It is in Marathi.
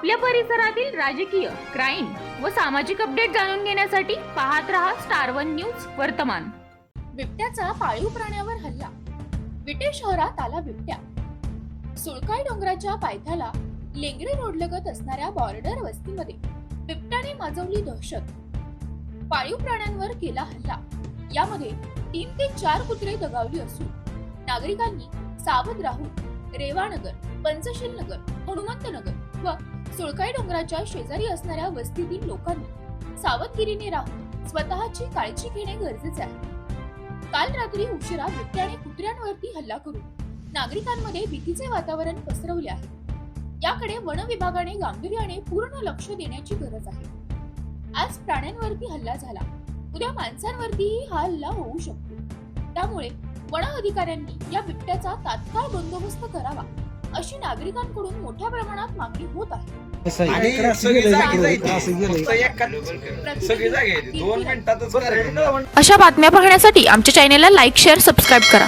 आपल्या परिसरातील राजकीय क्राईम व सामाजिक अपडेट जाणून घेण्यासाठी पाहत रहा स्टार वन न्यूज वर्तमान. बिबट्याचा पाळीव प्राण्यावर हल्ला. विटे शहरात आला बिबट्या. सुळकाई डोंगराच्या पायथ्याला लेंगरे रोडलगत असणाऱ्या बॉर्डर वस्तीमध्ये बिबट्याने माजवली दहशत. पाळीव प्राण्यांवर केला हल्ला. यामध्ये तीन ते चार कुत्रे दगावली असून नागरिकांनी सावध राहून रेवानगर पंचशील नगर हनुमंत नगर व सुळकाई डोंगराच्या शेजारी असणाऱ्या वस्तीतील लोकांनी सावधगिरीने राहून स्वतःची काळजी घेणे गरजेचे आहे. काल रात्री उशिरा बिबट्याने कुत्र्यांवरती हल्ला करून नागरिकांमध्ये भीतीचे वातावरण पसरवले आहे. याकडे वन विभागाने गांभीर्याने पूर्ण लक्ष देण्याची गरज आहे. आज प्राण्यांवरती हल्ला झाला. उद्या माणसांवरतीही हा हल्ला होऊ शकतो. त्यामुळे वन अधिकाऱ्यांनी या बिबट्याचा तात्काळ बंदोबस्त करावा. अशी नागरिकांकडून मोठ्या प्रमाणात मागणी होत आहे. आणि सगळी जागी जायची. फक्त एका सगळी जागी यायची. दोन मिनिटातच करायचं अशा बातम्या पाहण्यासाठी आमच्या चॅनेलला लाईक शेअर सबस्क्राईब करा.